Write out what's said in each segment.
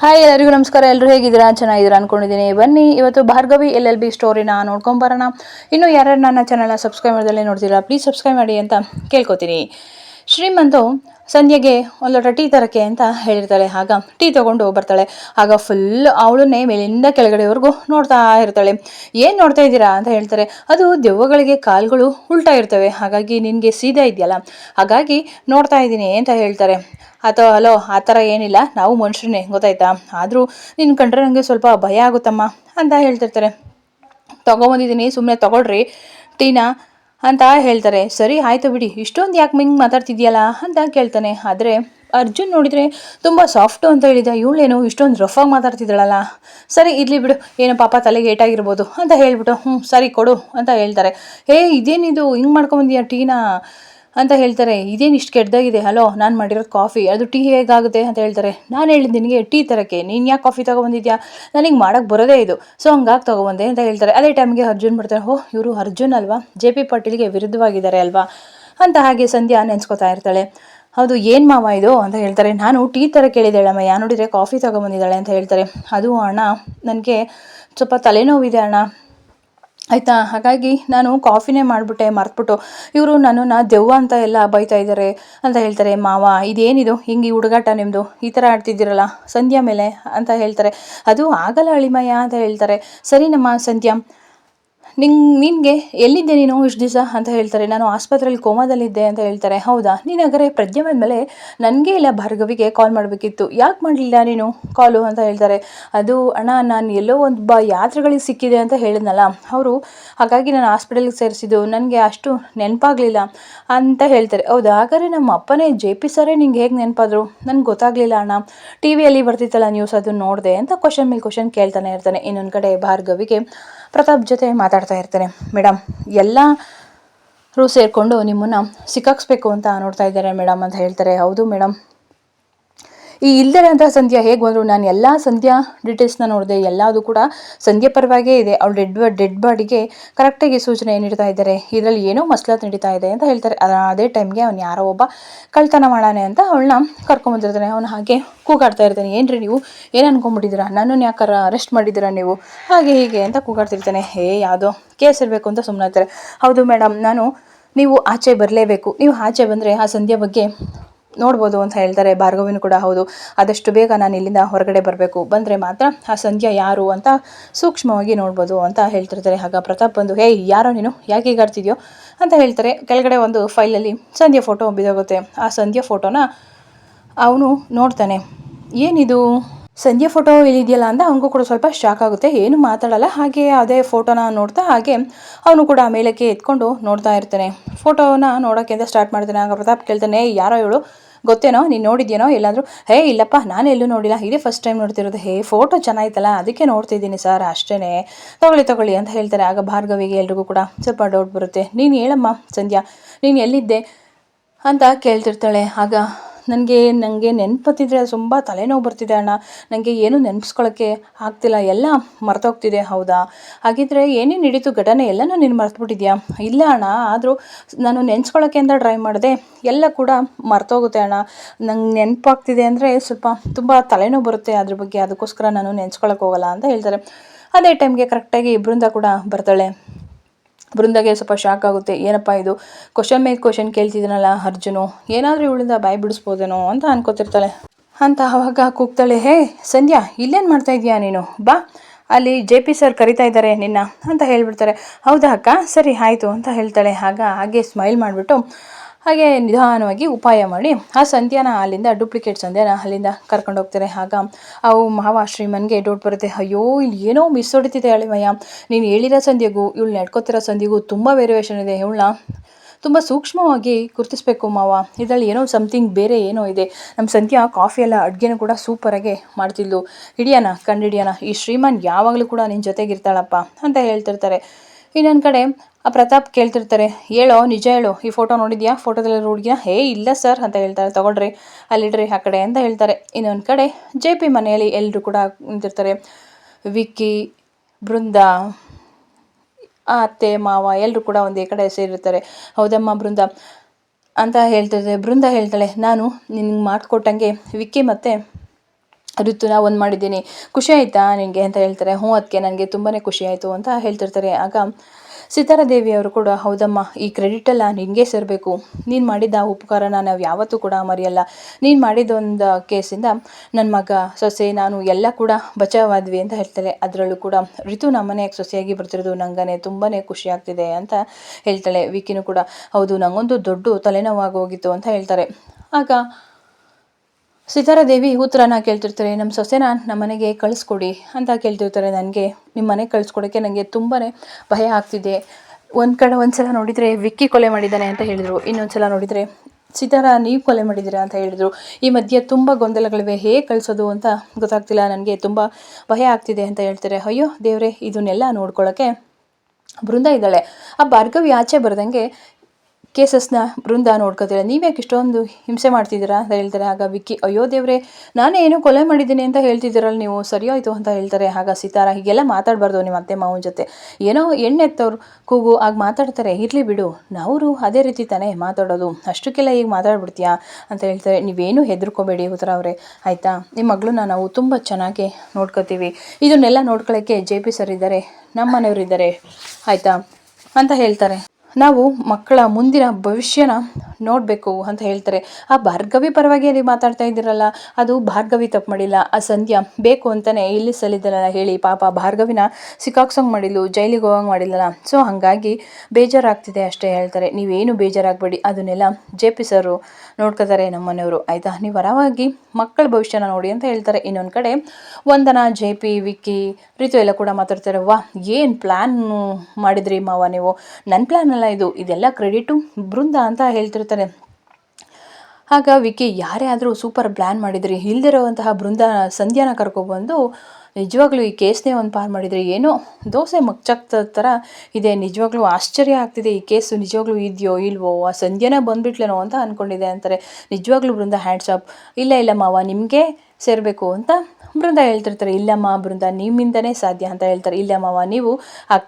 Hi ಎಲ್ಲರಿಗೂ ನಮಸ್ಕಾರ. ಎಲ್ಲರೂ ಹೇಗಿದ್ದೀರಾ? ಚೆನ್ನಾಗಿದ್ದೀರಾ ಅನ್ಕೊಂಡಿದ್ದೀನಿ. ಬನ್ನಿ, ಇವತ್ತು ಭಾರ್ಗವಿ ಎಲ್ ಎಲ್ ಬಿ ಸ್ಟೋರಿನ ನೋಡ್ಕೊಂಬರೋಣ ಇನ್ನು ಯಾರ್ಯಾರು ನನ್ನ ಚಾನಲ್ನ ಸಬ್ಸ್ಕ್ರೈಬ್ ಮಾಡ್ದಲ್ಲೇ ನೋಡ್ತೀರಾ ಪ್ಲೀಸ್ ಸಬ್ಸ್ಕ್ರೈಬ್ ಮಾಡಿ ಅಂತ ಕೇಳ್ಕೊತೀನಿ. ಶ್ರೀಮಂತು ಸಂಧ್ಯೆಗೆ ಒಂದು ಲೋಟ ಟೀ ತರಕ್ಕೆ ಅಂತ ಹೇಳಿರ್ತಾಳೆ. ಆಗ ಟೀ ತಗೊಂಡು ಬರ್ತಾಳೆ. ಆಗ ಫುಲ್ ಅವಳನ್ನೇ ಮೇಲಿಂದ ಕೆಳಗಡೆವರೆಗೂ ನೋಡ್ತಾ ಇರ್ತಾಳೆ. ಏನು ನೋಡ್ತಾ ಇದ್ದೀರಾ ಅಂತ ಹೇಳ್ತಾರೆ. ಅದು ದೆವ್ವಗಳಿಗೆ ಕಾಲುಗಳು ಉಲ್ಟಾ ಇರ್ತವೆ. ಹಾಗಾಗಿ ನಿನಗೆ ಸೀದಾ ಇದೆಯಲ್ಲ. ಹಾಗಾಗಿ ನೋಡ್ತಾ ಇದ್ದೀನಿ ಅಂತ ಹೇಳ್ತಾರೆ. ಅಥವಾ ಹಲೋ ಆ ಥರ ಏನಿಲ್ಲ. ನಾವು ಮನುಷ್ಯನೇ ಗೊತ್ತಾಯ್ತಾ? ಆದರೂ ನಿನ್ನ ಕಂಡ್ರೆ ನನಗೆ ಸ್ವಲ್ಪ ಭಯ ಆಗುತ್ತಮ್ಮ ಅಂತ ಹೇಳ್ತಿರ್ತಾರೆ. ತೊಗೊಂಬಂದಿದ್ದೀನಿ. ಸುಮ್ಮನೆ ತಗೊಳ್ರಿ. ಟೀನಾ ಅಂತ ಹೇಳ್ತಾರೆ. ಸರಿ, ಆಯಿತು ಬಿಡಿ. ಇಷ್ಟೊಂದು ಯಾಕೆ ಮಿಂಗ್ ಮಾತಾಡ್ತಿದ್ಯಲ್ಲ ಅಂತ ಕೇಳ್ತಾನೆ. ಆದರೆ ಅರ್ಜುನ್ ನೋಡಿದರೆ ತುಂಬ ಸಾಫ್ಟು ಅಂತ ಹೇಳಿದ. ಇವಳೇನು ಇಷ್ಟೊಂದು ರಫಾಗಿ ಮಾತಾಡ್ತಿದ್ದಾಳಲ್ಲ ಸರಿ, ಇರಲಿ ಬಿಡು. ಏನೋ ಪಾಪ ತಲೆಗೆ ಏಟಾಗಿರ್ಬೋದು ಅಂತ ಹೇಳ್ಬಿಟ್ಟು ಹ್ಞೂ ಸರಿ ಕೊಡು ಅಂತ ಹೇಳ್ತಾರೆ. ಹೇ ಇದೇನಿದು? ಹಿಂಗೆ ಮಾಡ್ಕೊಂಬಂದಿಯಾ ಟೀನಾ? ಅಂತ ಹೇಳ್ತಾರೆ, ಇದೇನು ಇಷ್ಟು ಕೆಟ್ಟದಾಗಿದೆ ಹಲೋ ನಾನು ಮಾಡಿರೋ ಕಾಫಿ ಅದು ಟೀ ಹೇಗಾಗುತ್ತೆ? ಅಂತ ಹೇಳ್ತಾರೆ, ನಾನು ಹೇಳಿದ್ದು ನಿನಗೆ ಟೀ ತರಕ್ಕೆ. ನೀನು ಯಾಕೆ ಕಾಫಿ ತೊಗೊಬಂದಿದ್ಯಾ? ನನಗೆ ಮಾಡೋಕ್ಕೆ ಬರೋದೇ ಇದು. ಸೊ, ಹಂಗಾಗಿ ತೊಗೊಬಂದೆ, ಅಂತ ಹೇಳ್ತಾರೆ. ಅದೇ ಟೈಮ್ಗೆ ಅರ್ಜುನ್ ಬರ್ತಾರೆ ಓ ಇವರು ಅರ್ಜುನ್ ಅಲ್ವಾ? ಜೆ ಪಿ ಪಾಟೀಲ್ಗೆ ವಿರುದ್ಧವಾಗಿದ್ದಾರೆ ಅಲ್ವಾ? ಅಂತ ಹಾಗೆ ಸಂಧ್ಯಾ ನೆನ್ಸ್ಕೊತಾ ಇರ್ತಾಳೆ. ಹೌದು, ಏನು ಮಾವ ಇದು? ಅಂತ ಹೇಳ್ತಾರೆ. ನಾನು ಟೀ ಥರ ಕೇಳಿದ್ದಾಳಮ್ಮ ನೋಡಿದರೆ ಕಾಫಿ ತೊಗೊಂಬಂದಿದ್ದಾಳೆ? ಅಂತ ಹೇಳ್ತಾರೆ. ಅದು ಅಣ್ಣ, ನನಗೆ ಸ್ವಲ್ಪ ತಲೆನೋವಿದೆ ಅಣ್ಣ. ಆಯಿತಾ? ಹಾಗಾಗಿ ನಾನು ಕಾಫಿನೇ ಮಾಡಿಬಿಟ್ಟೆ, ಮರ್ತ್ಬಿಟ್ಟು. ಇವರು ನನ್ನನ್ನು ದೆವ್ವ ಅಂತ ಎಲ್ಲ ಬೈತಾ ಇದ್ದಾರೆ ಅಂತ ಹೇಳ್ತಾರೆ. ಮಾವ, ಇದೇನಿದು? ಹಿಂಗೆ ಈ ಹುಡುಗಾಟ ನಿಮ್ಮದು ಈ ಥರ ಆಡ್ತಿದ್ದೀರಲ್ಲ, ಸಂಧ್ಯಾ ಮೇಲೆ ಅಂತ ಹೇಳ್ತಾರೆ. ಅದು ಆಗಲ್ಲ ಅಳಿಮಯ್ಯ ಅಂತ ಹೇಳ್ತಾರೆ. ಸರಿ ನಮ್ಮ ಸಂಧ್ಯಾ ನಿಂಗೆ, ನಿನಗೆ ಎಲ್ಲಿದ್ದೆ ನೀನು ಇಷ್ಟು ದಿವಸ ಅಂತ ಹೇಳ್ತಾರೆ. ನಾನು ಆಸ್ಪತ್ರೆಯಲ್ಲಿ ಕೋಮಾದಲ್ಲಿದ್ದೆ ಅಂತ ಹೇಳ್ತಾರೆ. ಹೌದಾ? ನೀನು ಹಾಗಾದ್ರೆ ಪ್ರಜ್ಞೆ ಮೇಲೆ ನನಗೆ ಇಲ್ಲ ಭಾರ್ಗವಿಗೆ ಕಾಲ್ ಮಾಡಬೇಕಿತ್ತು. ಯಾಕೆ ಮಾಡಲಿಲ್ಲ ನೀನು ಕಾಲು ಅಂತ ಹೇಳ್ತಾರೆ. ಅದು, ಅಣ್ಣ, ನಾನು ಎಲ್ಲೋ ಒಂದು ಬ ಯಾತ್ರೆಗಳಿಗೆ ಸಿಕ್ಕಿದೆ ಅಂತ ಹೇಳಿದ್ನಲ್ಲ. ಅವರು, ಹಾಗಾಗಿ ನಾನು ಹಾಸ್ಪಿಟಲ್ಗೆ ಸೇರಿಸಿದ್ದು. ನನಗೆ ಅಷ್ಟು ನೆನಪಾಗಲಿಲ್ಲ ಅಂತ ಹೇಳ್ತಾರೆ. ಹೌದಾ? ಹಾಗಾದರೆ ನಮ್ಮ ಅಪ್ಪನೇ ಜೆ ಪಿ ಸರೇ ನಿಂಗೆ ಹೇಗೆ ನೆನಪಾದ್ರು? ನನಗೆ ಗೊತ್ತಾಗಲಿಲ್ಲ ಅಣ್ಣ. ಟಿ ವಿಯಲ್ಲಿ ಬರ್ತಿತ್ತಲ್ಲ ನ್ಯೂಸ್ ಅದನ್ನು ನೋಡಿದೆ ಅಂತ ಕ್ವಶನ್ ಮೇಲೆ ಕ್ವಶನ್ ಕೇಳ್ತಾನೆ ಇರ್ತಾನೆ. ಇನ್ನೊಂದು ಕಡೆ ಭಾರ್ಗವಿಗೆ ಪ್ರತಾಪ್ ಜೊತೆ ಮಾತಾಡ್ತಾ ಇರ್ತಾರೆ ಮೇಡಮ್ ಎಲ್ಲರೂ ಸೇರಿಕೊಂಡು ನಿಮ್ಮನ್ನು ಸಿಕ್ಕಾಕ್ಸ್ಬೇಕು ಅಂತ ನೋಡ್ತಾ ಇದ್ದಾರೆ ಮೇಡಮ್ ಅಂತ ಹೇಳ್ತಾರೆ. ಹೌದು ಮೇಡಮ್ ಈ ಇಲ್ಲದಂಥ ಸಂಧ್ಯಾ ಹೇಗೆ ಬಂದರು ನಾನು ಎಲ್ಲ ಸಂಧ್ಯಾ ಡೀಟೇಲ್ಸ್ನ ನೋಡಿದೆ, ಎಲ್ಲದೂ ಕೂಡ ಸಂಧ್ಯಾ ಪರವಾಗೇ ಇದೆ. ಅವಳು ಡೆಡ್ ಡೆಡ್ ಬಾಡಿಗೆ ಕರೆಕ್ಟಾಗಿ ಸೂಚನೆ ನೀಡ್ತಾ ಇದ್ದಾರೆ ಇದರಲ್ಲಿ ಏನೋ ಮಸ್ಲಾತ್ ನಡೀತಾ ಇದೆ ಅಂತ ಹೇಳ್ತಾರೆ. ಅದೇ ಟೈಮ್ಗೆ ಅವ್ನು ಯಾರೋ ಒಬ್ಬ ಕಳ್ತನ ಮಾಡಾನೆ ಅಂತ ಅವಳನ್ನ ಕರ್ಕೊಂಬಂದಿರ್ತಾನೆ ಅವನು ಹಾಗೆ ಕೂಗಾಡ್ತಾ ಇರ್ತಾನೆ. ಏನ್ರಿ ನೀವು? ಏನು ಅನ್ಕೊಂಡ್ಬಿಟ್ಟಿದ್ದೀರಾ ನನ್ನನ್ನು ಯಾಕಾರ ಅರೆಸ್ಟ್ ಮಾಡಿದ್ದೀರಾ ನೀವು? ಹಾಗೆ ಹೀಗೆ ಅಂತ ಕೂಗಾಡ್ತಿರ್ತಾನೆ. ಹೇ, ಯಾವುದೋ ಕೇಸ್ ಇರಬೇಕು ಅಂತ ಸುಮ್ಮನೆ ಹೌದು ಮೇಡಮ್ ನಾನು ನೀವು ಆಚೆ ಬರಲೇಬೇಕು. ನೀವು ಆಚೆ ಬಂದರೆ ಆ ಸಂಧ್ಯಾ ಬಗ್ಗೆ ನೋಡ್ಬೋದು ಅಂತ ಹೇಳ್ತಾರೆ. ಭಾರ್ಗವಿನೂ ಕೂಡ ಹೌದು. ಆದಷ್ಟು ಬೇಗ ನಾನು ಇಲ್ಲಿಂದ ಹೊರಗಡೆ ಬರಬೇಕು. ಬಂದರೆ ಮಾತ್ರ ಆ ಸಂಧ್ಯಾ ಯಾರು ಅಂತ ಸೂಕ್ಷ್ಮವಾಗಿ ನೋಡ್ಬೋದು ಅಂತ ಹೇಳ್ತಿರ್ತಾರೆ. ಆಗ ಪ್ರತಾಪ್ ಬಂದು ಹೇ ಯಾರೋ ನೀನು? ಯಾಕೆ ಹೀಗಾಡ್ತಿದ್ಯೋ ಅಂತ ಹೇಳ್ತಾರೆ. ಕೆಳಗಡೆ ಒಂದು ಫೈಲಲ್ಲಿ ಸಂಧ್ಯಾ ಫೋಟೋ ಬಿದ್ದೋಗುತ್ತೆ. ಆ ಸಂಧ್ಯಾ ಫೋಟೋನ ಅವನು ನೋಡ್ತಾನೆ. ಏನಿದು? ಸಂಧ್ಯಾ ಫೋಟೋ ಇಲ್ಲಿದೆಯಲ್ಲ ಅಂತ ಅವನಿಗೂ ಕೂಡ ಸ್ವಲ್ಪ ಶಾಕ್ ಆಗುತ್ತೆ. ಏನು ಮಾತಾಡಲ್ಲ. ಹಾಗೆ ಅದೇ ಫೋಟೋನ ನೋಡ್ತಾ ಹಾಗೆ ಅವನು ಕೂಡ ಮೇಲಕ್ಕೆ ಎತ್ಕೊಂಡು ನೋಡ್ತಾ ಇರ್ತಾನೆ. ಫೋಟೋನ ನೋಡೋಕ್ಕೆ ಅಂತ ಸ್ಟಾರ್ಟ್ ಮಾಡ್ತಾನೆ. ಆಗ ಪ್ರತಾಪ್ ಕೇಳ್ತಾನೆ ಯಾರೋ ಇವಳು? ಗೊತ್ತೇನೋ? ನೀನು ನೋಡಿದ್ಯೇನೋ? ಎಲ್ಲಾದರೂ? ಹೇ, ಇಲ್ಲಪ್ಪ. ನಾನು ಎಲ್ಲೂ ನೋಡಿಲ್ಲ. ಇದೇ ಫಸ್ಟ್ ಟೈಮ್ ನೋಡ್ತಿರೋದು. ಹೇ ಫೋಟೋ ಚೆನ್ನಾಯ್ತಲ್ಲ. ಅದಕ್ಕೆ ನೋಡ್ತಿದ್ದೀನಿ ಸರ್ ಅಷ್ಟೇ ತಗೊಳ್ಳಿ ತಗೊಳ್ಳಿ ಅಂತ ಹೇಳ್ತಾರೆ. ಆಗ ಭಾರ್ಗವಿಗೆ ಎಲ್ರಿಗೂ ಕೂಡ ಸ್ವಲ್ಪ ಡೌಟ್ ಬರುತ್ತೆ. ನೀನು ಹೇಳಮ್ಮ ಸಂಧ್ಯಾ. ನೀನು ಎಲ್ಲಿದ್ದೆ? ಅಂತ ಕೇಳ್ತಿರ್ತಾಳೆ. ಆಗ ನನಗೆ ನನಗೆ ನೆನಪತ್ತಿದ್ರೆ ತುಂಬ ತಲೆನೋವು ಬರ್ತಿದೆ ಅಣ್ಣ. ನನಗೆ ಏನು ನೆನೆಸ್ಕೊಳ್ಳೋಕ್ಕೆ ಆಗ್ತಿಲ್ಲ. ಎಲ್ಲ ಮರ್ತೋಗ್ತಿದೆ, ಹೌದಾ? ಹಾಗಿದ್ರೆ ಏನೇನು ನಡೀತು ಘಟನೆ ಎಲ್ಲನೂ ನೀನು ಮರ್ತುಬಿಟ್ಟಿದ್ಯಾ? ಇಲ್ಲ ಅಣ್ಣ, ಆದರೂ ನಾನು ನೆನ್ಸ್ಕೊಳ್ಳೋಕ್ಕೆ ಅಂತ ಟ್ರೈ ಮಾಡಿದೆ, ಎಲ್ಲ ಕೂಡ ಮರ್ತೋಗುತ್ತೆ ಅಣ್ಣ. ನಂಗೆ ನೆನಪಾಗ್ತಿದೆ ಅಂದರೆ ಸ್ವಲ್ಪ ತುಂಬ ತಲೆನೋವು ಬರುತ್ತೆ ಅದ್ರ ಬಗ್ಗೆ. ಅದಕ್ಕೋಸ್ಕರ ನಾನು ನೆನ್ಸ್ಕೊಳ್ಳೋಕೆ ಹೋಗಲ್ಲ ಅಂತ ಹೇಳ್ತಾರೆ. ಅದೇ ಟೈಮ್ಗೆ ಕರೆಕ್ಟಾಗಿ ಇಬ್ಬರಿಂದ ಕೂಡ ಬರ್ತಾಳೆ. ಬೃಂದಾಗೆ ಸ್ವಲ್ಪ ಶಾಕ್ ಆಗುತ್ತೆ. ಏನಪ್ಪ ಇದು? ಕ್ವಶನ್ ಮೇಲೆ ಕ್ವಶನ್ ಕೇಳ್ತಿದ್ದಾನಲ್ಲ ಅರ್ಜುನು. ಏನಾದರೂ ಇವಳಿಂದ ಬಾಯಿ ಬಿಡಿಸ್ಬೋದೇನೋ ಅಂತ ಅನ್ಕೋತಿರ್ತಾಳೆ. ಅಂತ ಅವಾಗ ಕೂಗ್ತಾಳೆ, ಹೇ, ಸಂಧ್ಯಾ, ಇಲ್ಲೇನು ಮಾಡ್ತಾ ಇದೀಯಾ ನೀನು? ಬಾ, ಅಲ್ಲಿ ಜೆ ಪಿ ಸರ್ ಕರಿತಾ ಇದ್ದಾರೆ ನಿನ್ನ, ಅಂತ ಹೇಳ್ಬಿಡ್ತಾರೆ. ಹೌದಾ ಅಕ್ಕ? ಸರಿ, ಆಯಿತು, ಅಂತ ಹೇಳ್ತಾಳೆ. ಆಗ ಹಾಗೆ ಸ್ಮೈಲ್ ಮಾಡಿಬಿಟ್ಟು ಹಾಗೆ ನಿಧಾನವಾಗಿ ಉಪಾಯ ಮಾಡಿ ಆ ಸಂಧ್ಯಾನ ಅಲ್ಲಿಂದ ಡೂಪ್ಲಿಕೇಟ್ ಸಂಧ್ಯಾನ ಅಲ್ಲಿಂದ ಕರ್ಕೊಂಡು ಹೋಗ್ತಾರೆ. ಆಗ ಅವು ಮಾವ ಶ್ರೀಮನ್ಗೆ ಡೌಟ್ ಬರುತ್ತೆ. ಅಯ್ಯೋ, ಇಲ್ಲಿ ಏನೋ ಮಿಸ್ ಹೊಡಿತಿದೆ ಅಳಿಮಯ್ಯ. ನೀನು ಹೇಳಿರೋ ಸಂಧ್ಯೆಗೂ, ಇವಳು ನಡ್ಕೋತಿರೋ ಸಂಧ್ಯೆಗೂ ತುಂಬ ವೇರಿಯೇಷನ್ ಇದೆ. ಇವಳನ್ನ ತುಂಬ ಸೂಕ್ಷ್ಮವಾಗಿ ಗುರುತಿಸ್ಬೇಕು ಮಾವ. ಇದರಲ್ಲಿ ಏನೋ ಸಮಥಿಂಗ್ ಬೇರೆ ಏನೋ ಇದೆ. ನಮ್ಮ ಸಂಧ್ಯಾ ಕಾಫಿ ಎಲ್ಲ ಅಡುಗೆನೂ ಕೂಡ ಸೂಪರಾಗೆ ಮಾಡ್ತಿದ್ಲು. ಹಿಡಿಯೋಣ ಕಂಡು ಈ ಶ್ರೀಮಾನ್ ಯಾವಾಗಲೂ ಕೂಡ ನಿನ್ನ ಜೊತೆಗಿರ್ತಾಳಪ್ಪ ಅಂತ ಹೇಳ್ತಿರ್ತಾರೆ. ಇನ್ನೊಂದು ಕಡೆ, ಆ ಪ್ರತಾಪ್ ಕೇಳ್ತಿರ್ತಾರೆ, ಹೇಳೋ, ನಿಜ ಹೇಳು, ಈ ಫೋಟೋ ನೋಡಿದ್ಯಾ? ಫೋಟೋದಲ್ಲಿ ಹುಡುಗಿಯ ಹೇ, ಇಲ್ಲ ಸರ್, ಅಂತ ಹೇಳ್ತಾರೆ. ತಗೊಳ್ರಿ, ಅಲ್ಲಿಡ್ರಿ, ಆ ಕಡೆ, ಅಂತ ಹೇಳ್ತಾರೆ. ಇನ್ನೊಂದು ಕಡೆ, ಜೆ ಪಿ ಮನೆಯಲ್ಲಿ ಎಲ್ಲರೂ ಕೂಡ ನಿಂತಿರ್ತಾರೆ. ವಿಕ್ಕಿ, ಬೃಂದ, ಅತ್ತೆ, ಮಾವ ಎಲ್ಲರೂ ಕೂಡ ಒಂದೇ ಕಡೆ ಸೇರಿರ್ತಾರೆ. ಹೌದಮ್ಮ ಬೃಂದ, ಅಂತ ಹೇಳ್ತಿರ್ತಾರೆ. ಬೃಂದ ಹೇಳ್ತಾಳೆ, ನಾನು ನಿನಗೆ ಮಾಡಿಕೊಟ್ಟಂಗೆ ವಿಕ್ಕಿ ಮತ್ತು ಋತುನ ಒಂದು ಮಾಡಿದ್ದೀನಿ. ಖುಷಿ ಆಯಿತಾ ನಿನಗೆ ಅಂತ ಹೇಳ್ತಾರೆ. ಹ್ಞೂ ಅದಕ್ಕೆ ನನಗೆ ತುಂಬಾ ಖುಷಿ ಆಯಿತು ಅಂತ ಹೇಳ್ತಿರ್ತಾರೆ. ಆಗ ಸಿತಾರಾ ದೇವಿಯವರು ಕೂಡ, ಹೌದಮ್ಮ, ಈ ಕ್ರೆಡಿಟೆಲ್ಲ ನಿನಗೆ ಸೇರಬೇಕು. ನೀನು ಮಾಡಿದ ಉಪಕಾರನ ನಾವು ಯಾವತ್ತೂ ಕೂಡ ಮರೆಯಲ್ಲ. ನೀನು ಮಾಡಿದೊಂದು ಕೇಸಿಂದ ನನ್ನ ಮಗ, ಸೊಸೆ, ನಾನು ಎಲ್ಲ ಕೂಡ ಬಚಾವಾದ್ವಿ ಅಂತ ಹೇಳ್ತಾಳೆ ಅದರಲ್ಲೂ ಕೂಡ ಋತು ನಮ್ಮ ಮನೆಯಾಗ ಸೊಸೆಯಾಗಿ ಬರ್ತಿರೋದು ನಂಗನೆ ತುಂಬಾ ಖುಷಿ ಆಗ್ತಿದೆ ಅಂತ ಹೇಳ್ತಾಳೆ ವಿಕಿನೂ ಕೂಡ. ಹೌದು ನನಗೊಂದು ದೊಡ್ಡ ತಲೆನೋವಾಗೋಗಿತ್ತು ಅಂತ ಹೇಳ್ತಾರೆ. ಆಗ ಸಿತಾರಾದೇವಿ ಉತ್ತರನ ಕೇಳ್ತಿರ್ತಾರೆ ನಮ್ಮ ಸೊಸೆನ ನಮ್ಮ ಮನೆಗೆ ಕಳಿಸ್ಕೊಡಿ ಅಂತ ಕೇಳ್ತಿರ್ತಾರೆ ನನಗೆ. ನಿಮ್ಮ ಮನೆಗೆ ಕಳಿಸ್ಕೊಡೋಕ್ಕೆ ನನಗೆ ತುಂಬಾ ಭಯ ಆಗ್ತಿದೆ. ಒಂದು ಕಡೆ ಒಂದು ಸಲ ನೋಡಿದರೆ ವಿಕ್ಕಿ ಕೊಲೆ ಮಾಡಿದ್ದಾನೆ ಅಂತ ಹೇಳಿದರು. ಇನ್ನೊಂದು ಸಲ ನೋಡಿದರೆ, ಸೀತಾರ, ನೀವು ಕೊಲೆ ಮಾಡಿದ್ದೀರಾ ಅಂತ ಹೇಳಿದರು. ಈ ಮಧ್ಯೆ ತುಂಬ ಗೊಂದಲಗಳಿವೆ. ಹೇಗೆ ಕಳಿಸೋದು ಅಂತ ಗೊತ್ತಾಗ್ತಿಲ್ಲ. ನನಗೆ ತುಂಬ ಭಯ ಆಗ್ತಿದೆ ಅಂತ ಹೇಳ್ತಾರೆ. ಅಯ್ಯೋ ದೇವರೇ, ಇದನ್ನೆಲ್ಲ ನೋಡ್ಕೊಳ್ಳೋಕ್ಕೆ ಬೃಂದ ಇದ್ದಾಳೆ. ಆ ಭಾರ್ಗವಿ ಆಚೆ ಬರ್ದಂಗೆ ಕೇಸಸ್ನ ಬೃಂದ ನೋಡ್ಕೋತೀರ? ನೀವ್ಯಾಕೆ ಇಷ್ಟೊಂದು ಹಿಂಸೆ ಮಾಡ್ತಿದ್ದೀರಾ ಅಂತ ಹೇಳ್ತಾರೆ. ಆಗ ವಿಕ್ಕಿ, ಅಯ್ಯೋ ದೇವ್ರೆ, ನಾನೇ ಏನೋ ಕೊಲೆ ಮಾಡಿದ್ದೀನಿ ಅಂತ ಹೇಳ್ತಿದ್ದೀರಲ್ಲ ನೀವು. ಸರಿಯೋಯ್ತು ಅಂತ ಹೇಳ್ತಾರೆ. ಆಗ ಸಿತಾರ, ಹೀಗೆಲ್ಲ ಮಾತಾಡಬಾರ್ದು ನಿಮ್ಮ ಅತ್ತೆ ಮಾವನ ಜೊತೆ. ಏನೋ ಎಣ್ಣೆತ್ತವ್ರು ಕೂಗು, ಆಗ ಮಾತಾಡ್ತಾರೆ, ಇರಲಿ ಬಿಡು ನಾವು ಅದೇ ರೀತಿ ತಾನೇ ಮಾತಾಡೋದು. ಅಷ್ಟಕ್ಕೆಲ್ಲ ಈಗ ಮಾತಾಡ್ಬಿಡ್ತೀಯಾ ಅಂತ ಹೇಳ್ತಾರೆ. ನೀವೇನು ಹೆದರ್ಕೋಬೇಡಿ ಉತ್ತರ ಅವರೇ. ಆಯಿತಾ? ನಿಮ್ಮ ಮಗಳನ್ನ ನಾವು ತುಂಬ ಚೆನ್ನಾಗಿ ನೋಡ್ಕೋತೀವಿ. ಇದನ್ನೆಲ್ಲ ನೋಡ್ಕೊಳ್ಳೋಕ್ಕೆ ಜೆ ಪಿ ಸರ್ ಇದ್ದಾರೆ ನಮ್ಮ ಮನೆಯವರಿದ್ದಾರೆ ಆಯಿತಾ? ಅಂತ ಹೇಳ್ತಾರೆ. ನಾವು ಮಕ್ಕಳ ಮುಂದಿನ ಭವಿಷ್ಯನ ನೋಡಬೇಕು ಅಂತ ಹೇಳ್ತಾರೆ. ಆ ಭಾರ್ಗವಿ ಪರವಾಗಿ ಅಲ್ಲಿ ಮಾತಾಡ್ತಾ ಇದ್ದೀರಲ್ಲ, ಅದು ಭಾರ್ಗವಿ ತಪ್ಪು ಮಾಡಿಲ್ಲ, ಆ ಸಂಧ್ಯಾ ಬೇಕು ಅಂತಲೇ ಇಲ್ಲಿ ಸಲ್ಲಿದ್ದಲ್ಲ ಹೇಳಿ. ಪಾಪ ಭಾರ್ಗವಿನ ಸಿಕ್ಕಾಕ್ಸಂಗ್ ಮಾಡಿಲ್ಲ ಜೈಲಿಗೆ ಹೋಗಂಗೆ ಮಾಡಿಲ್ಲಲ್ಲ ಸೊ ಹಾಗಾಗಿ ಬೇಜಾರಾಗ್ತಿದೆ ಅಷ್ಟೇ ಹೇಳ್ತಾರೆ. ನೀವೇನು ಬೇಜಾರಾಗಬೇಡಿ, ಅದನ್ನೆಲ್ಲ ಜೆ ಪಿ ಸರು ನೋಡ್ಕೋತಾರೆ ನಮ್ಮ ಮನೆಯವರು ಆಯಿತಾ? ನೀವು ವರವಾಗಿ ಮಕ್ಕಳ ಭವಿಷ್ಯನ ನೋಡಿ ಅಂತ ಹೇಳ್ತಾರೆ. ಇನ್ನೊಂದು ಕಡೆ ವಂದನ, ಜೆ ಪಿ, ವಿಕ್ಕಿ ರಿತು ಎಲ್ಲ ಕೂಡ ಮಾತಾಡ್ತಾರೆ. ವಾ ಏನು ಪ್ಲ್ಯಾನ್ ಮಾಡಿದ್ರಿ ಮಾವ ನೀವು? ನನ್ನ ಪ್ಲ್ಯಾನ್ ಅಲ್ಲ ಇದು ಇದೆಲ್ಲ ಕ್ರೆಡಿಟು ಬೃಂದ ಅಂತ ಹೇಳ್ತಿರ್ತಾರೆ ಆಗ ವಿಕಿ, ಯಾರೇ ಆದರೂ ಸೂಪರ್ ಪ್ಲ್ಯಾನ್ ಮಾಡಿದ್ರಿ. ಇಲ್ದಿರೋವಂತಹ ಬೃಂದ ಸಂಧ್ಯಾನ ಕರ್ಕೊಬಂದು ನಿಜವಾಗ್ಲೂ ಈ ಕೇಸ್ನೇ ಒಂದು ಪಾರ್ ಮಾಡಿದರೆ. ಏನೋ ದೋಸೆ ಮಕ್ಚಕ್ತ ಥರ ಇದೆ. ನಿಜವಾಗ್ಲೂ ಆಶ್ಚರ್ಯ ಆಗ್ತಿದೆ. ಈ ಕೇಸು ನಿಜವಾಗ್ಲೂ ಇದೆಯೋ ಇಲ್ವೋ? ಆ ಸಂಧ್ಯಾನ ಬಂದುಬಿಟ್ಲೇನೋ ಅಂತ ಅಂದ್ಕೊಂಡಿದೆ ಅಂತಾರೆ. ನಿಜವಾಗ್ಲೂ ಬೃಂದ ಹ್ಯಾಂಡ್ಸಾಪ್ ಇಲ್ಲ ಇಲ್ಲ ಮಾವ, ನಿಮಗೆ ಸೇರಬೇಕು ಅಂತ ಬೃಂದ ಹೇಳ್ತಿರ್ತಾರೆ. ಇಲ್ಲಮ್ಮ ಬೃಂದ, ನಿಮ್ಮಿಂದನೇ ಸಾಧ್ಯ ಅಂತ ಹೇಳ್ತಾರೆ. ಇಲ್ಲ ನೀವು ಆ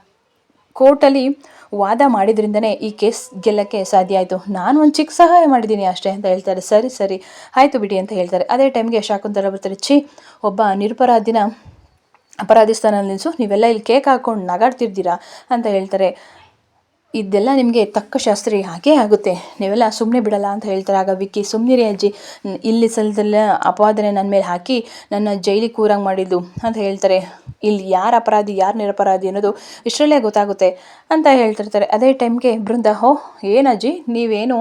ಕೋರ್ಟಲ್ಲಿ ವಾದ ಮಾಡಿದ್ರಿಂದನೇ ಈ ಕೇಸ್ ಗೆಲ್ಲಕ್ಕೆ ಸಾಧ್ಯ ಆಯಿತು. ನಾನು ಒಂದು ಚಿಕ್ಕ ಸಹಾಯ ಮಾಡಿದ್ದೀನಿ ಅಷ್ಟೇ ಅಂತ ಹೇಳ್ತಾರೆ. ಸರಿ ಸರಿ, ಆಯಿತು ಬಿಡಿ ಅಂತ ಹೇಳ್ತಾರೆ. ಅದೇ ಟೈಮ್ಗೆ ಶಾಕುಂತಲ ಬರ್ತಾರೆ, ಛೀ, ಒಬ್ಬ ನಿರಪರಾಧಿನ ಅಪರಾಧಿ ಸ್ಥಾನದಲ್ಲಿ ನಿಲ್ಲಿಸು ನೀವೆಲ್ಲ ಇಲ್ಲಿ ಕೇಕ್ ಹಾಕ್ಕೊಂಡು ನಗಾಡ್ತಿರ್ತೀರಾ? ಅಂತ ಹೇಳ್ತಾರೆ. ಇದೆಲ್ಲ ನಿಮಗೆ ತಕ್ಕ ಶಾಸ್ತ್ರಿ ಹಾಗೇ ಆಗುತ್ತೆ. ನೀವೆಲ್ಲ ಸುಮ್ಮನೆ ಬಿಡಲ್ಲ ಅಂತ ಹೇಳ್ತಾರೆ. ಆಗ ವಿಕ್ಕಿ ಸುಮ್ಮನಿರಿ ಅಜ್ಜಿ. ಇಲ್ಲಿ ಸಲದಲ್ಲ ಅಪವಾದನೆ ನನ್ನ ಮೇಲೆ ಹಾಕಿ ನನ್ನ ಜೈಲಿಗೆ ಕೂರಂಗೆ ಮಾಡಿದ್ದು ಅಂತ ಹೇಳ್ತಾರೆ. ಇಲ್ಲಿ ಯಾರು ಅಪರಾಧಿ, ಯಾರು ನಿರಪರಾಧಿ ಅನ್ನೋದು ಇಷ್ಟರಲ್ಲೇ ಗೊತ್ತಾಗುತ್ತೆ ಅಂತ ಹೇಳ್ತಿರ್ತಾರೆ. ಅದೇ ಟೈಮ್ಗೆ ಬೃಂದ, ಹೋ ಏನಜ್ಜಿ ನೀವೇನು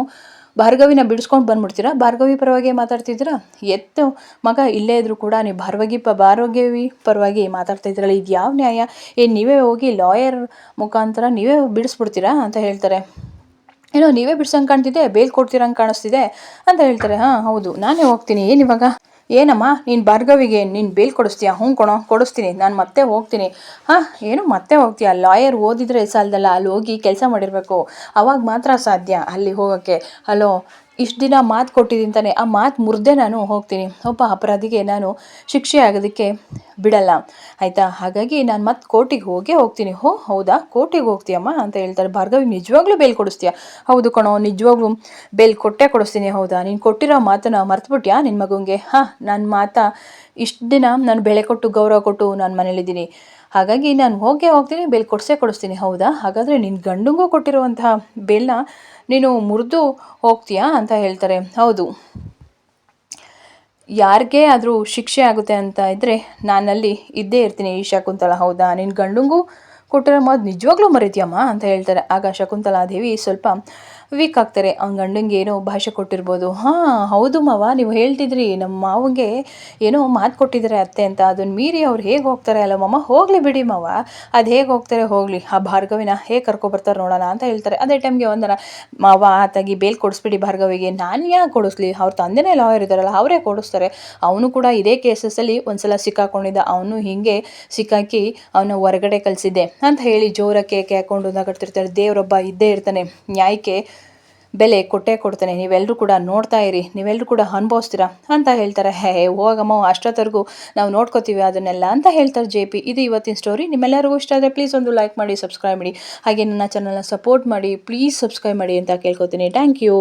ಭಾರ್ಗವಿನ ಬಿಡಿಸ್ಕೊಂಡು ಬಂದ್ಬಿಡ್ತೀರಾ? ಭಾರ್ಗವಿ ಪರವಾಗಿ ಮಾತಾಡ್ತಿದ್ದೀರಾ? ಎತ್ತು ಮಗ, ಇಲ್ಲೇ ಇದ್ರೂ ಕೂಡ ನೀವು ಭಾರ್ವಗಿ ಪ, ಭಾರ್ಗವಿ ಪರವಾಗಿ ಮಾತಾಡ್ತಾ ಇದ್ದೀರಲ್ಲ ಇದು ಯಾವ ನ್ಯಾಯ? ಏನು ನೀವೇ ಹೋಗಿ ಲಾಯರ್ ಮುಖಾಂತರ ನೀವೇ ಬಿಡಿಸ್ಬಿಡ್ತೀರಾ ಅಂತ ಹೇಳ್ತಾರೆ. ಏನೋ ನೀವೇ ಬಿಡ್ಸಂಗೆ ಕಾಣ್ತಿದೆ ಬೇಲ್ ಕೊಡ್ತೀರಂಗೆ ಕಾಣಿಸ್ತಿದೆ ಅಂತ ಹೇಳ್ತಾರೆ. ಹಾಂ, ಹೌದು, ನಾನೇ ಹೋಗ್ತೀನಿ. ಏನು ಇವಾಗ ಏನಮ್ಮ, ನೀನು ಭಾರ್ಗವಿಗೆ ನೀನು ಬೇಲ್ ಕೊಡಿಸ್ತೀಯಾ? ಹ್ಞೂ ಕೊಣೋ, ಕೊಡಿಸ್ತೀನಿ. ನಾನು ಮತ್ತೆ ಹೋಗ್ತೀನಿ. ಹಾಂ, ಏನು ಮತ್ತೆ ಹೋಗ್ತೀಯಾ? ಲಾಯರ್ ಓದಿದರೆ ಸಾಲದಲ್ಲ, ಅಲ್ಲಿ ಹೋಗಿ ಕೆಲಸ ಮಾಡಿರಬೇಕು. ಅವಾಗ ಮಾತ್ರ ಸಾಧ್ಯ ಅಲ್ಲಿ ಹೋಗೋಕ್ಕೆ. ಹಲೋ ಇಷ್ಟು ದಿನ ಮಾತು ಕೊಟ್ಟಿದ್ದೀನಿ ತಾನೆ, ಆ ಮಾತು ಮುರಿದೇ ನಾನು ಹೋಗ್ತೀನಿ. ಒಬ್ಬ ಅಪರಾಧಿಗೆ ನಾನು ಶಿಕ್ಷೆ ಆಗೋದಕ್ಕೆ ಬಿಡಲ್ಲ. ಆಯಿತಾ? ಹಾಗಾಗಿ ನಾನು ಮತ್ತೆ ಕೋರ್ಟಿಗೆ ಹೋಗೇ ಹೋಗ್ತೀನಿ. ಹೋ, ಹೌದಾ? ಕೋರ್ಟಿಗೆ ಹೋಗ್ತೀಯಮ್ಮ ಅಂತ ಹೇಳ್ತಾರೆ. ಭಾರ್ಗವಿ, ನಿಜವಾಗ್ಲೂ ಬೇಲ್ ಕೊಡಿಸ್ತೀಯ? ಹೌದು ಕಣೋ, ನಿಜವಾಗ್ಲೂ ಬೇಲ್ ಕೊಟ್ಟೆ ಕೊಡಿಸ್ತೀನಿ. ಹೌದಾ? ನೀನು ಕೊಟ್ಟಿರೋ ಮಾತನ್ನ ಮರ್ತುಬಿಟ್ಯಾ ನಿನ್ನ ಮಗುಂಗೆ? ಹಾಂ ನನ್ನ ಮಾತಾ ಇಷ್ಟು ದಿನ ನಾನು ಬೆಳೆ ಕೊಟ್ಟು ಗೌರವ ಕೊಟ್ಟು ನಾನು ಮನೇಲಿದ್ದೀನಿ. ಹಾಗಾಗಿ ನಾನು ಹೋಗೇ ಹೋಗ್ತೀನಿ, ಬೆಲ್ ಕೊಡಿಸೇ ಕೊಡಿಸ್ತೀನಿ, ಹೌದಾ? ಹಾಗಾದರೆ ನಿನ್ನ ಗಂಡಂಗೂ ಕೊಟ್ಟಿರುವಂತಹ ಬೆಲ್ಲ ನೀನು ಮುರಿದು ಹೋಗ್ತೀಯಾ ಅಂತ ಹೇಳ್ತಾರೆ. ಹೌದು. ಯಾರಿಗೆ ಆದರೂ ಶಿಕ್ಷೆ ಆಗುತ್ತೆ ಅಂತ ಇದ್ದರೆ ನಾನಲ್ಲಿ ಇದ್ದೇ ಇರ್ತೀನಿ ಈ ಶಕುಂತಲ, ಹೌದಾ? ನಿನ್ನ ಗಂಡಂಗೂ ಕೊಟ್ಟಿರೋ ಮಾತು ನಿಜವಾಗ್ಲೂ ಮರಿತೀಯಮ್ಮ ಅಂತ ಹೇಳ್ತಾರೆ. ಆಗ ಶಕುಂತಲಾದೇವಿ ಸ್ವಲ್ಪ ವೀಕ್ ಆಗ್ತಾರೆ. ಅವ್ನ ಗಂಡಂಗೆ ಏನೋ ಭಾಷೆ ಕೊಟ್ಟಿರ್ಬೋದು. ಹಾಂ, ಹೌದು ಮಾವ, ನೀವು ಹೇಳ್ತಿದ್ರಿ. ನಮ್ಮ ಮಾವಂಗೆ ಏನೋ ಮಾತು ಕೊಟ್ಟಿದ್ದಾರೆ ಅತ್ತೆ ಅಂತ. ಅದನ್ನು ಮೀರಿ ಅವ್ರು ಹೇಗೆ ಹೋಗ್ತಾರೆ ಅಲ್ಲ ಮಮ್ಮ ಹೋಗಲಿ ಬಿಡಿ ಮಾವ. ಅದು ಹೇಗೆ ಹೋಗ್ತಾರೆ ಹೋಗಲಿ. ಆ ಭಾರ್ಗವಿನ ಹೇಗೆ ಕರ್ಕೊಬರ್ತಾರೆ ನೋಡೋಣ ಅಂತ ಹೇಳ್ತಾರೆ. ಅದೇ ಟೈಮ್ಗೆ ಒಂದರ ಮಾವ, ಆತಾಗಿ ಬೇಲ್ ಕೊಡಿಸ್ಬಿಡಿ ಭಾರ್ಗವಿಗೆ. ನಾನು ಯಾಕೆ ಕೊಡಿಸ್ಲಿ? ಅವ್ರ ತಂದೆನೇ ಲಾಯರ್ ಇದ್ದಾರಲ್ಲ ಅವರೇ ಕೊಡಿಸ್ತಾರೆ. ಅವನು ಕೂಡ ಇದೇ ಕೇಸಸ್ಸಲ್ಲಿ ಒಂದ್ಸಲ ಸಿಕ್ಕಾಕೊಂಡಿದ್ದ. ಅವನು ಹೀಗೆ ಸಿಕ್ಕಾಕಿ ಅವನ ಹೊರಗಡೆ ಕಳಿಸಿದ್ದೆ ಅಂತ ಹೇಳಿ ಜೋರಕ್ಕೆ ಕೇಕೆ ಹಾಕೊಂಡು ದೇವರೊಬ್ಬ ಇದ್ದೇ ಇರ್ತಾನೆ. ನ್ಯಾಯಕ್ಕೆ ಬೆಲೆ ಕೊಟ್ಟೇ ಕೊಡ್ತಾನೆ. ನೀವೆಲ್ಲರೂ ಕೂಡ ನೋಡ್ತಾ ಇರಿ. ನೀವೆಲ್ಲರೂ ಕೂಡ ಅನುಭವಿಸ್ತೀರಾ? ಅಂತ ಹೇಳ್ತಾರೆ. ಹೇ ಹೋಗಮ್ಮ ಅಷ್ಟೊತ್ತರೆಗೂ ನಾವು ನೋಡ್ಕೋತೀವಿ ಅದನ್ನೆಲ್ಲ ಅಂತ ಹೇಳ್ತಾರೆ ಜೆ ಪಿ. ಇದು ಇವತ್ತಿನ ಸ್ಟೋರಿ ನಿಮ್ಮೆಲ್ಲರಿಗೂ ಇಷ್ಟ ಆದರೆ ಪ್ಲೀಸ್ ಒಂದು ಲೈಕ್ ಮಾಡಿ ಸಬ್ಸ್ಕ್ರೈಬ್ ಮಾಡಿ. ಹಾಗೆ ನನ್ನ ಚಾನಲ್ನ ಸಪೋರ್ಟ್ ಮಾಡಿ. ಪ್ಲೀಸ್ ಸಬ್ಸ್ಕ್ರೈಬ್ ಮಾಡಿ ಅಂತ ಕೇಳ್ಕೊತೀನಿ. Thank you